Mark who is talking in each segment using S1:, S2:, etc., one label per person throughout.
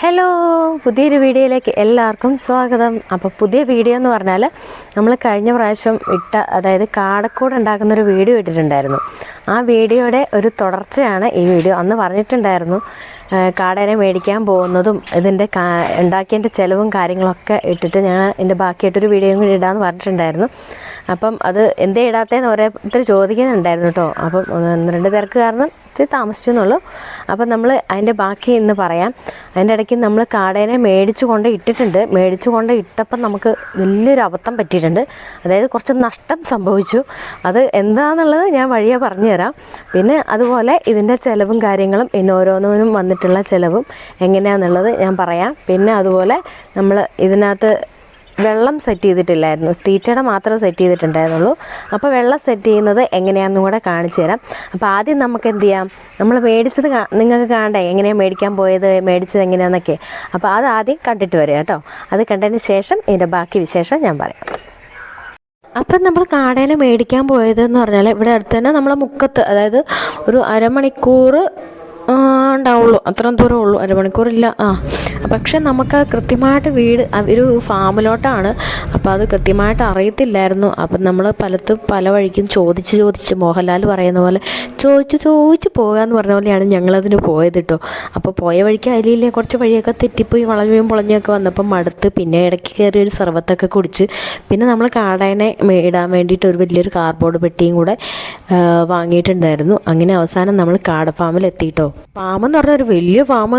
S1: Hello പുതിയൊരു വീഡിയോയിലേക്ക് എല്ലാവർക്കും സ്വാഗതം. അപ്പോൾ പുതിയ വീഡിയോ എന്ന് പറഞ്ഞാൽ നമ്മൾ കഴിഞ്ഞ പ്രാവശ്യം ഇട്ട അതായത് കാടക്കൂട് ഉണ്ടാക്കുന്നൊരു വീഡിയോ ഇട്ടിട്ടുണ്ടായിരുന്നു. ആ വീഡിയോയുടെ ഒരു തുടർച്ചയാണ് ഈ വീഡിയോ. അന്ന് പറഞ്ഞിട്ടുണ്ടായിരുന്നു കാടേനെ മേടിക്കാൻ പോകുന്നതും ഇതിന്റെ കാ ഉണ്ടാക്കിയതിന്റെ ചിലവും കാര്യങ്ങളൊക്കെ ഇട്ടിട്ട് ഞാൻ എന്റെ ബാക്കിയായിട്ടൊരു വീഡിയോയും കൂടി ഇടാമെന്ന് പറഞ്ഞിട്ടുണ്ടായിരുന്നു. അപ്പം അത് എന്തേ ഇടാത്തതെന്ന് ഓരോരുത്തർ ചോദിക്കുന്നുണ്ടായിരുന്നു കേട്ടോ. അപ്പം ഒന്ന് രണ്ട് പേർക്ക് കാരണം ഇച്ചിരി താമസിച്ചു എന്നുള്ളൂ അപ്പം നമ്മൾ അതിന്റെ ബാക്കി എന്ന് പറയാം. അതിന്റെ ഇടയ്ക്ക് നമ്മൾ കാടേനെ മേടിച്ചു കൊണ്ട് ഇട്ടിട്ടുണ്ട്. മേടിച്ചു കൊണ്ട് ഇട്ടപ്പം നമുക്ക് വലിയൊരു അബദ്ധം പറ്റിയിട്ടുണ്ട്. അതായത് കുറച്ച് നഷ്ടം സംഭവിച്ചു. അത് എന്താണെന്നുള്ളത് ഞാൻ വഴിയെ പറഞ്ഞുതരാം. പിന്നെ അതുപോലെ ഇതിന്റെ ചിലവും കാര്യങ്ങളും പിന്നെ ഓരോന്നിനും വന്നിട്ടുള്ള ചിലവും എങ്ങനെയാണെന്നുള്ളത് ഞാൻ പറയാം. പിന്നെ അതുപോലെ നമ്മൾ ഇതിനകത്ത് വെള്ളം സെറ്റ് ചെയ്തിട്ടില്ലായിരുന്നു. തീറ്റയുടെ മാത്രം സെറ്റ് ചെയ്തിട്ടുണ്ടായിരുന്നുള്ളൂ. അപ്പോൾ വെള്ളം സെറ്റ് ചെയ്യുന്നത് എങ്ങനെയാണെന്നും കൂടെ കാണിച്ചു തരാം. അപ്പോൾ ആദ്യം നമുക്ക് എന്ത് ചെയ്യാം? നമ്മൾ മേടിച്ചത് നിങ്ങൾക്ക് കാണണ്ടേ? എങ്ങനെയാണ് മേടിക്കാൻ പോയത്? മേടിച്ചത് എങ്ങനെയാണെന്നൊക്കെ അപ്പോൾ അത് ആദ്യം കണ്ടിട്ട് വരിക കേട്ടോ. അത് കണ്ടതിന് ശേഷം ഇതിന്റെ ബാക്കി വിശേഷം ഞാൻ പറയാം. അപ്പം നമ്മൾ കാടേനെ മേടിക്കാൻ പോയതെന്ന് പറഞ്ഞാൽ ഇവിടെ അടുത്ത് തന്നെ നമ്മളെ മുക്കത്ത് അതായത് ഒരു അരമണിക്കൂർ ഉണ്ടാവുള്ളൂ. അത്രയും ദൂരം ഉള്ളൂ. അരമണിക്കൂറില്ല. ആ. പക്ഷെ നമുക്ക് കൃത്യമായിട്ട് വീട് ഒരു ഫാമിലോട്ടാണ്. അപ്പോൾ അത് കൃത്യമായിട്ട് അറിയത്തില്ലായിരുന്നു. അപ്പം നമ്മൾ പലത്തും പല വഴിക്കും ചോദിച്ച് ചോദിച്ച് മോഹൻലാൽ പറയുന്ന പോലെ ചോദിച്ച് ചോദിച്ച് പോകുക പറഞ്ഞ പോലെയാണ് ഞങ്ങളതിന് പോയത് കേട്ടോ അപ്പോൾ പോയ വഴിക്ക് അതിലില്ലേ കുറച്ച് വഴിയൊക്കെ തെറ്റിപ്പോയി വളഞ്ഞും പൊളഞ്ഞൊക്കെ വന്നപ്പം മടുത്ത് പിന്നെ ഇടയ്ക്ക് കയറി ഒരു സർവത്തൊക്കെ കുടിച്ച് പിന്നെ നമ്മൾ കാടേനെ മേടാൻ വേണ്ടിയിട്ട് ഒരു വലിയൊരു കാർഡ്ബോർഡ് പെട്ടിയും കൂടെ വാങ്ങിയിട്ടുണ്ടായിരുന്നു. അങ്ങനെ അവസാനം നമ്മൾ കാട ഫാമിൽ എത്തിയിട്ടോ ഫാം എന്ന് പറഞ്ഞാൽ ഒരു വലിയ ഫാം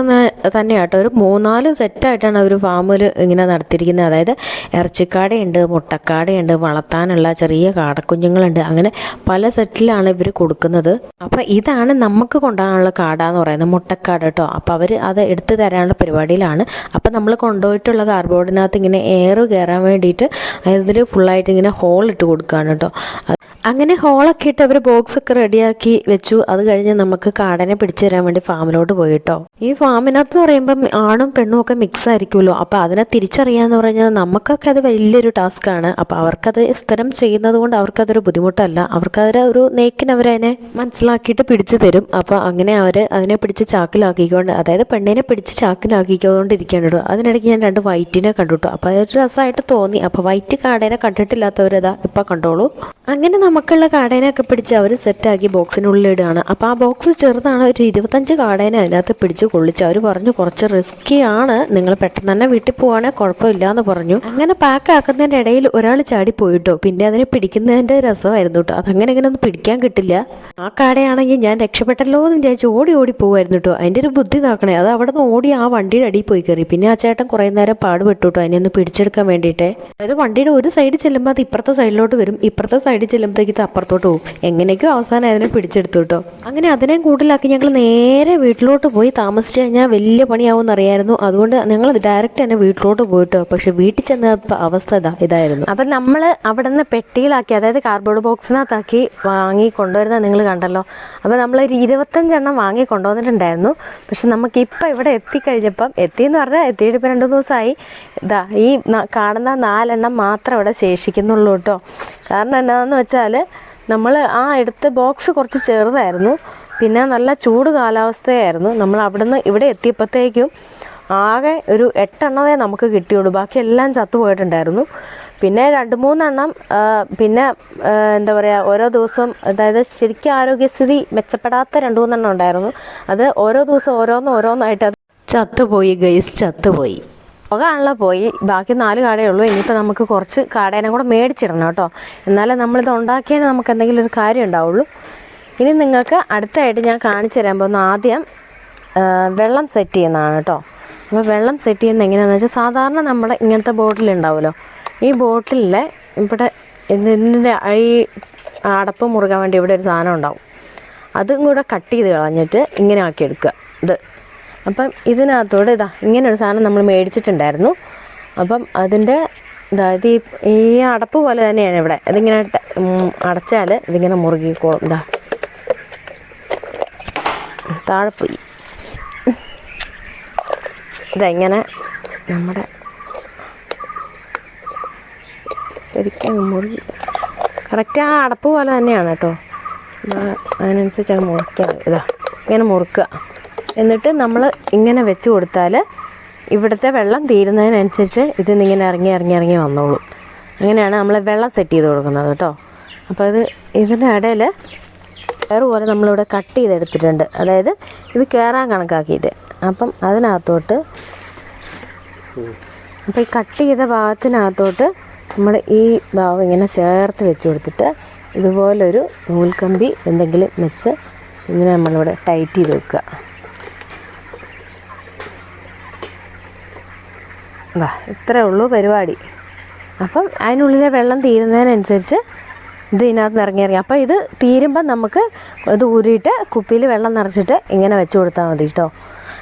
S1: തന്നെയാട്ടോ ഒരു മൂന്നാൽ സെറ്റായിട്ടാണ് അവർ ഫാമിൽ ഇങ്ങനെ നടത്തിയിരിക്കുന്നത്. അതായത് ഇറച്ചിക്കാടയുണ്ട് മുട്ടക്കാടയുണ്ട് വളർത്താനുള്ള ചെറിയ കാടക്കുഞ്ഞുങ്ങളുണ്ട്. അങ്ങനെ പല സെറ്റിലാണ് ഇവർ കൊടുക്കുന്നത്. അപ്പോൾ ഇതാണ് നമുക്ക് കൊണ്ടുപോകാനുള്ള കാട എന്ന് പറയുന്നത് മുട്ടക്കാട് കേട്ടോ. അപ്പോൾ അവർ അത് എടുത്തു തരാനുള്ള പരിപാടിയിലാണ്. അപ്പോൾ നമ്മൾ കൊണ്ടുപോയിട്ടുള്ള കാർബോർഡിനകത്ത് ഇങ്ങനെ എയർ കയറാൻ വേണ്ടിയിട്ട് അതിൽ ഫുള്ളായിട്ട് ഇങ്ങനെ ഹോൾ ഇട്ട് കൊടുക്കുകയാണ് കേട്ടോ. അങ്ങനെ ഹോളൊക്കെ ഇട്ട് അവർ ബോക്സ് ഒക്കെ റെഡിയാക്കി വെച്ചു. അത് കഴിഞ്ഞ് നമുക്ക് കാടനെ പിടിച്ചു തരാൻ വേണ്ടി ഫാമിലോട്ട് പോയി കേട്ടോ ഈ ഫാമിനകത്ത് പറയുമ്പം ആണും പെണ്ണും ഒക്കെ മിക്സ് ആയിരിക്കുമല്ലോ. അപ്പോൾ അതിനെ തിരിച്ചറിയാന്ന് പറഞ്ഞാൽ നമുക്കൊക്കെ അത് വലിയൊരു ടാസ്ക് ആണ്. അപ്പോൾ അവർക്കത് സ്ഥിരം ചെയ്യുന്നത് കൊണ്ട് അവർക്കതൊരു ബുദ്ധിമുട്ടല്ല. അവർക്കതൊരു ഒരു നേക്കിന് അവരതിനെ മനസ്സിലാക്കിയിട്ട് പിടിച്ചു തരും. അപ്പോൾ അങ്ങനെ അവർ അതിനെ പിടിച്ച് ചാക്കിലാക്കിക്കൊണ്ട് അതായത് പെണ്ണിനെ പിടിച്ച് ചാക്കിലാക്കിക്കൊണ്ടിരിക്കുകയാണ് കേട്ടോ അതിനിടയ്ക്ക് ഞാൻ രണ്ട് വൈറ്റിനെ കണ്ടു കേട്ടോ അപ്പോൾ അതൊരു രസമായിട്ട് തോന്നി. അപ്പോൾ വൈറ്റ് കാടേനെ കണ്ടിട്ടില്ലാത്തവരതാ ഇപ്പം കണ്ടോളൂ. അങ്ങനെ നമുക്കുള്ള കാടേനൊക്കെ പിടിച്ച് അവർ സെറ്റാക്കി ബോക്സിനുള്ളിൽ ഇടുകയാണ് അപ്പോൾ ആ ബോക്സ് ചെറുതാണ് ഒരു ഇരുപത്തഞ്ച് കാടേനെ അതിനകത്ത് പിടിച്ച് കൊള്ളിച്ചു അവർ പറഞ്ഞു കുറച്ച് റിസ്ക്കി ആണ് നിങ്ങൾ പെട്ടെന്ന് തന്നെ വീട്ടിൽ പോവാണെങ്കിൽ കുഴപ്പമില്ല എന്ന് പറഞ്ഞു. അങ്ങനെ പാക്ക് ആക്കുന്നതിന്റെ ഇടയിൽ ഒരാൾ ചാടി പോയിട്ടോ പിന്നെ അതിനെ പിടിക്കുന്നതിന്റെ രസമായിരുന്നു കേട്ടോ അതങ്ങനെ ഇങ്ങനെ ഒന്നും പിടിക്കാൻ കിട്ടില്ല. ആ കാടയാണെങ്കിൽ ഞാൻ രക്ഷപ്പെട്ടല്ലോ എന്ന് വിചാരിച്ച് ഓടി ഓടി പോകുമായിരുന്നു കേട്ടോ അതിന്റെ ഒരു ബുദ്ധി നോക്കണേ അത് അവിടെ നിന്ന് ഓടി ആ വണ്ടിയുടെ അടിയിൽ പോയി കയറി. പിന്നെ ആ ചേട്ടൻ കുറേ നേരം പാടുപെട്ടു കേട്ടോ അതിനെ ഒന്ന് പിടിച്ചെടുക്കാൻ വേണ്ടിയിട്ട്. അതായത് വണ്ടിയുടെ ഒരു സൈഡ് ചെല്ലുമ്പോൾ അത് ഇപ്പുറത്തെ സൈഡിലോട്ട് വരും. ഇപ്പുറത്തെ സൈഡിൽ ചെല്ലുമ്പോഴത്തേക്ക് ഇത് അപ്പുറത്തോട്ട് പോകും എങ്ങനെയൊക്കെയോ അവസാനം അതിനെ പിടിച്ചെടുത്തു കേട്ടോ അങ്ങനെ അതിനെ കൂട്ടിലാക്കി ഞങ്ങൾ നേരെ വീട്ടിലോട്ട് പോയി താമസിച്ച് കഴിഞ്ഞാൽ വലിയ പണിയാവും അറിയായിരുന്നു അതുകൊണ്ട് ഞങ്ങൾ ഡയറക്റ്റ് തന്നെ വീട്ടിലോട്ട് പോയിട്ടോ പക്ഷെ വീട്ടിൽ ചെന്ന അവസ്ഥ ഇതാ ഇതായിരുന്നു. അപ്പം നമ്മൾ അവിടെ നിന്ന് പെട്ടിയിലാക്കി അതായത് കാർഡ്ബോർഡ് ബോക്സിനകത്താക്കി വാങ്ങി കൊണ്ടുവരുന്നത് നിങ്ങൾ കണ്ടല്ലോ അപ്പോൾ ഒരു ഇരുപത്തഞ്ചെണ്ണം വാങ്ങി കൊണ്ടുവന്നിട്ടുണ്ടായിരുന്നു. പക്ഷെ നമുക്ക് ഇപ്പൊ ഇവിടെ എത്തിക്കഴിഞ്ഞപ്പം എത്തിയെന്ന് പറഞ്ഞാൽ എത്തിയിട്ട് ഇപ്പൊ രണ്ട് ദിവസമായി ഇതാ ഈ കാണുന്ന നാലെണ്ണം മാത്രം ഇവിടെ ശേഷിക്കുന്നുള്ളൂ കേട്ടോ കാരണം എന്താണെന്ന് വെച്ചാൽ നമ്മൾ ആ എടുത്ത ബോക്സ് കുറച്ച് ചെറുതായിരുന്നു. പിന്നെ നല്ല ചൂട് കാലാവസ്ഥയായിരുന്നു. നമ്മൾ അവിടുന്ന് ഇവിടെ എത്തിയപ്പോഴത്തേക്കും ആകെ ഒരു എട്ടെണ്ണമേ നമുക്ക് കിട്ടിയുള്ളൂ. ബാക്കി എല്ലാം ചത്തുപോയിട്ടുണ്ടായിരുന്നു പിന്നെ രണ്ട് മൂന്നെണ്ണം പിന്നെ എന്താ പറയുക ഓരോ ദിവസവും അതായത് ശരിക്കും ആരോഗ്യസ്ഥിതി മെച്ചപ്പെടാത്ത രണ്ട് മൂന്നെണ്ണം ഉണ്ടായിരുന്നു. അത് ഓരോ ദിവസം ഓരോന്ന് ഓരോന്നായിട്ട് അത് ചത്തുപോയി ഗൈസ് ചത്തുപോയി പുകയാണല്ലോ പോയി. ബാക്കി നാല് കാടേ ഉള്ളൂ. ഇനിയിപ്പോൾ നമുക്ക് കുറച്ച് കാടേനെ കൂടെ മേടിച്ചിടണം കേട്ടോ. എന്നാലേ നമ്മളിത് ഉണ്ടാക്കിയാൽ നമുക്ക് എന്തെങ്കിലും ഒരു കാര്യം ഉണ്ടാവുള്ളൂ. ഇനി നിങ്ങൾക്ക് അടുത്തായിട്ട് ഞാൻ കാണിച്ചു തരാൻ പോകുന്ന ആദ്യം വെള്ളം സെറ്റ് ചെയ്യുന്നതാണ് കേട്ടോ. അപ്പോൾ വെള്ളം സെറ്റ് ചെയ്യുന്നത് എങ്ങനെയാണെന്ന് വെച്ചാൽ സാധാരണ നമ്മുടെ ഇങ്ങനത്തെ ബോട്ടിലുണ്ടാവുമല്ലോ ഈ ബോട്ടിലിലെ ഇവിടെ ഇതിന്റെ ഈ അടപ്പ് മുറുകാൻ വേണ്ടി ഇവിടെ ഒരു സാധനം ഉണ്ടാവും. അതും കൂടെ കട്ട് ചെയ്ത് കളഞ്ഞിട്ട് ഇങ്ങനെ ആക്കി എടുക്കുക. ഇത് അപ്പം ഇതിനകത്തോടെ ഇതാ ഇങ്ങനെ ഒരു സാധനം നമ്മൾ മേടിച്ചിട്ടുണ്ടായിരുന്നു. അപ്പം അതിന്റെ അതായത് ഈ ഈ അടപ്പ് പോലെ തന്നെയാണ് ഇവിടെ. ഇതിങ്ങനെ അടച്ചാൽ ഇതിങ്ങനെ മുറുകിക്കോളും ഇതാ. താഴെ പോയി. ഇതെങ്ങനെ നമ്മുടെ ശരിക്കും മുറുകി. കറക്റ്റ് ആ അടപ്പ് പോലെ തന്നെയാണ് കേട്ടോ. അതിനനുസരിച്ചാണ് മുറിക്കുക ഇതാ ഇങ്ങനെ മുറുക്കുക. എന്നിട്ട് നമ്മൾ ഇങ്ങനെ വെച്ച് കൊടുത്താൽ ഇവിടുത്തെ വെള്ളം തീരുന്നതിനനുസരിച്ച് ഇതിൽ ഇങ്ങനെ ഇറങ്ങി ഇറങ്ങി ഇറങ്ങി വന്നോളും. അങ്ങനെയാണ് നമ്മൾ വെള്ളം സെറ്റ് ചെയ്ത് കൊടുക്കുന്നത് കേട്ടോ അപ്പോൾ ഇത് ഇതിന്റെ ഇടയിൽ കയറ് പോലെ നമ്മളിവിടെ കട്ട് ചെയ്തെടുത്തിട്ടുണ്ട്. അതായത് ഇത് കയറാൻ കണക്കാക്കിയിട്ട്. അപ്പം അതിനകത്തോട്ട് അപ്പോൾ ഈ കട്ട് ചെയ്ത ഭാഗത്തിനകത്തോട്ട് നമ്മൾ ഈ ഭാഗം ഇങ്ങനെ ചേർത്ത് വെച്ച് കൊടുത്തിട്ട് ഇതുപോലൊരു നൂൽക്കമ്പി എന്തെങ്കിലും വെച്ച് ഇങ്ങനെ നമ്മളിവിടെ ടൈറ്റ് ചെയ്ത് വെക്കുക. വാ ഇത്രേ ഉള്ളൂ പരിപാടി. അപ്പം അതിനുള്ളിലെ വെള്ളം തീരുന്നതിനനുസരിച്ച് ഇത് ഇതിനകത്ത് ഇറങ്ങി ഇറങ്ങി അപ്പോൾ ഇത് തീരുമ്പം നമുക്ക് ഇത് ഊരിയിട്ട് കുപ്പിയിൽ വെള്ളം നിറച്ചിട്ട് ഇങ്ങനെ വെച്ച് കൊടുത്താൽ മതി കേട്ടോ.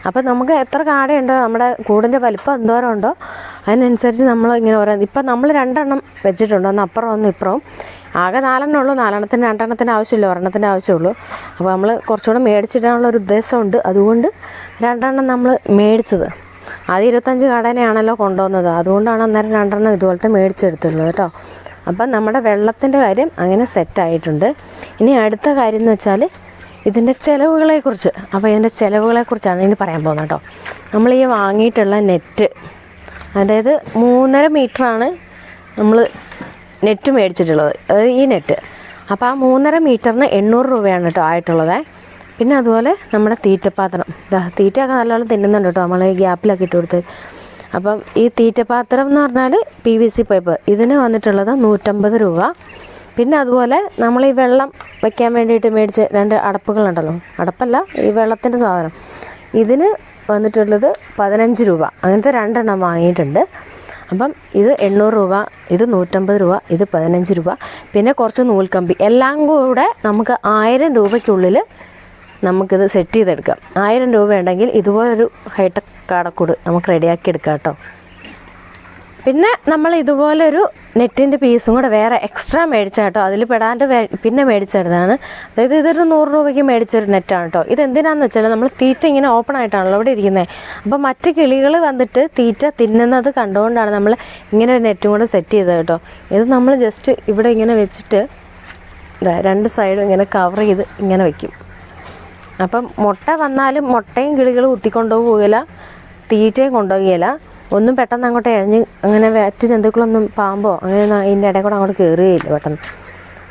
S1: അപ്പം നമുക്ക് എത്ര കാടയുണ്ടോ നമ്മുടെ കൂടിന്റെ വലിപ്പം എന്തോരം ഉണ്ടോ അതിനനുസരിച്ച് നമ്മൾ ഇങ്ങനെ ഓരോ ഇപ്പം നമ്മൾ രണ്ടെണ്ണം വെച്ചിട്ടുണ്ട് ഒന്ന് അപ്പുറം ഒന്ന് ഇപ്പുറവും. ആകെ നാലെണ്ണം ഉള്ളൂ നാലെണ്ണത്തിന് രണ്ടെണ്ണത്തിന് ആവശ്യമില്ല ഒരെണ്ണത്തിന്റെ ആവശ്യമുള്ളൂ. അപ്പോൾ നമ്മൾ കുറച്ചുകൂടെ മേടിച്ചിടാനുള്ള ഒരു ഉദ്ദേശമുണ്ട്. അതുകൊണ്ട് രണ്ടെണ്ണം നമ്മൾ മേടിച്ചത്. അത് ഇരുപത്തഞ്ച് കടനയാണല്ലോ കൊണ്ടുവന്നത്. അതുകൊണ്ടാണ് അന്നേരം രണ്ടെണ്ണം ഇതുപോലത്തെ മേടിച്ചെടുത്തുള്ളത് കേട്ടോ. അപ്പം നമ്മുടെ വെള്ളത്തിന്റെ കാര്യം അങ്ങനെ സെറ്റായിട്ടുണ്ട് ഇനി അടുത്ത കാര്യം എന്ന് വെച്ചാൽ ഇതിന്റെ ചിലവുകളെക്കുറിച്ച്. അപ്പോൾ ഇതിന്റെ ചിലവുകളെക്കുറിച്ചാണ് ഇനി പറയാൻ പോകുന്നത് കേട്ടോ. നമ്മൾ ഈ വാങ്ങിയിട്ടുള്ള നെറ്റ് അതായത് മൂന്നര മീറ്ററാണ് നമ്മൾ നെറ്റ് മേടിച്ചിട്ടുള്ളത്. അതായത് ഈ നെറ്റ് അപ്പോൾ ആ മൂന്നര മീറ്ററിന് എണ്ണൂറ് രൂപയാണ് കേട്ടോ ആയിട്ടുള്ളത്. പിന്നെ അതുപോലെ നമ്മുടെ തീറ്റപാത്രം. തീറ്റയൊക്കെ നല്ലോണം തിന്നുന്നുണ്ട് കേട്ടോ. നമ്മൾ ഗ്യാപ്പിലൊക്കെ ഇട്ട് കൊടുത്ത്. അപ്പം ഈ തീറ്റപാത്രം എന്ന് പറഞ്ഞാൽ പി വി സി പൈപ്പ് ഇതിന് വന്നിട്ടുള്ളത് നൂറ്റമ്പത് രൂപ. പിന്നെ അതുപോലെ നമ്മൾ ഈ വെള്ളം വയ്ക്കാൻ വേണ്ടിയിട്ട് മേടിച്ച് രണ്ട് അടപ്പുകളുണ്ടല്ലോ. അടപ്പല്ല ഈ വെള്ളത്തിന്റെ സാധനം. ഇതിന് വന്നിട്ടുള്ളത് പതിനഞ്ച് രൂപ. അങ്ങനത്തെ രണ്ടെണ്ണം വാങ്ങിയിട്ടുണ്ട്. അപ്പം ഇത് എണ്ണൂറ് രൂപ ഇത് നൂറ്റമ്പത് രൂപ ഇത് പതിനഞ്ച് രൂപ. പിന്നെ കുറച്ച് നൂൽക്കമ്പി. എല്ലാം കൂടെ നമുക്ക് ആയിരം രൂപയ്ക്കുള്ളിൽ നമുക്കിത് സെറ്റ് ചെയ്തെടുക്കാം. ആയിരം രൂപ ഉണ്ടെങ്കിൽ ഇതുപോലൊരു ഹൈടെക് കാടക്കൂട് നമുക്ക് റെഡിയാക്കി എടുക്കാം കേട്ടോ. പിന്നെ നമ്മൾ ഇതുപോലൊരു നെറ്റിന്റെ പീസും കൂടെ വേറെ എക്സ്ട്രാ മേടിച്ചാൽ കേട്ടോ. അതിൽ പെടാണ്ട് പിന്നെ മേടിച്ചെടുത്താണ് അതായത് ഇതൊരു നൂറ് രൂപയ്ക്ക് മേടിച്ചൊരു നെറ്റാണ് കേട്ടോ. ഇതെന്തിനാന്ന് വെച്ചാൽ നമ്മൾ തീറ്റ ഇങ്ങനെ ഓപ്പൺ ആയിട്ടാണല്ലോ ഇവിടെ ഇരിക്കുന്നത് അപ്പോൾ മറ്റ് കിളികൾ വന്നിട്ട് തീറ്റ തിന്നുന്നത് കണ്ടുകൊണ്ടാണ് നമ്മൾ ഇങ്ങനെ ഒരു നെറ്റും കൂടെ സെറ്റ് ചെയ്തത് കേട്ടോ. ഇത് നമ്മൾ ജസ്റ്റ് ഇവിടെ ഇങ്ങനെ വെച്ചിട്ട് രണ്ട് സൈഡും ഇങ്ങനെ കവർ ചെയ്ത് ഇങ്ങനെ വെക്കും. അപ്പം മുട്ട വന്നാലും മുട്ടയും കിളികൾ കുത്തിക്കൊണ്ടു പോകില്ല തീറ്റയും കൊണ്ടുപോകുകയില്ല ഒന്നും പെട്ടെന്ന് അങ്ങോട്ട് എഴഞ്ഞ് അങ്ങനെ മറ്റ് ജന്തുക്കളൊന്നും പാമ്പോ അങ്ങനെ അതിന്റെ ഇടയിൽ കൂടെ അങ്ങോട്ട് കയറുകയില്ല പെട്ടെന്ന്.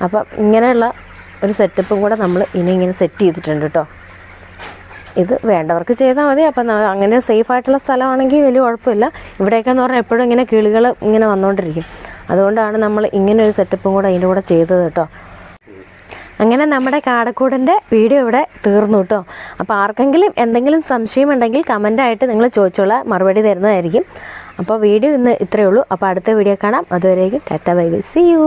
S1: അപ്പം ഇങ്ങനെയുള്ള ഒരു സെറ്റപ്പും കൂടെ നമ്മൾ ഇനി ഇങ്ങനെ സെറ്റ് ചെയ്തിട്ടുണ്ട് കേട്ടോ. ഇത് വേണ്ടവർക്ക് ചെയ്താൽ മതി. അപ്പം അങ്ങനെ സേഫ് ആയിട്ടുള്ള സ്ഥലമാണെങ്കിൽ വലിയ കുഴപ്പമില്ല. ഇവിടെയൊക്കെ എന്ന് പറഞ്ഞാൽ എപ്പോഴും ഇങ്ങനെ കിളികൾ ഇങ്ങനെ വന്നുകൊണ്ടിരിക്കും അതുകൊണ്ടാണ് നമ്മൾ ഇങ്ങനെ ഒരു സെറ്റപ്പും കൂടെ അതിന്റെ കൂടെ ചെയ്തത് കേട്ടോ. അങ്ങനെ നമ്മുടെ കാടക്കൂടിന്റെ വീഡിയോ ഇവിടെ തീർന്നു കേട്ടോ. അപ്പോൾ ആർക്കെങ്കിലും എന്തെങ്കിലും സംശയമുണ്ടെങ്കിൽ കമന്റായിട്ട് നിങ്ങൾ ചോദിച്ചോളാം മറുപടി തരുന്നതായിരിക്കും. അപ്പോൾ വീഡിയോ ഇന്ന് ഇത്രയേ ഉള്ളൂ. അപ്പോൾ അടുത്ത വീഡിയോ കാണാം. അതുവരേക്കും tata bye bye. See you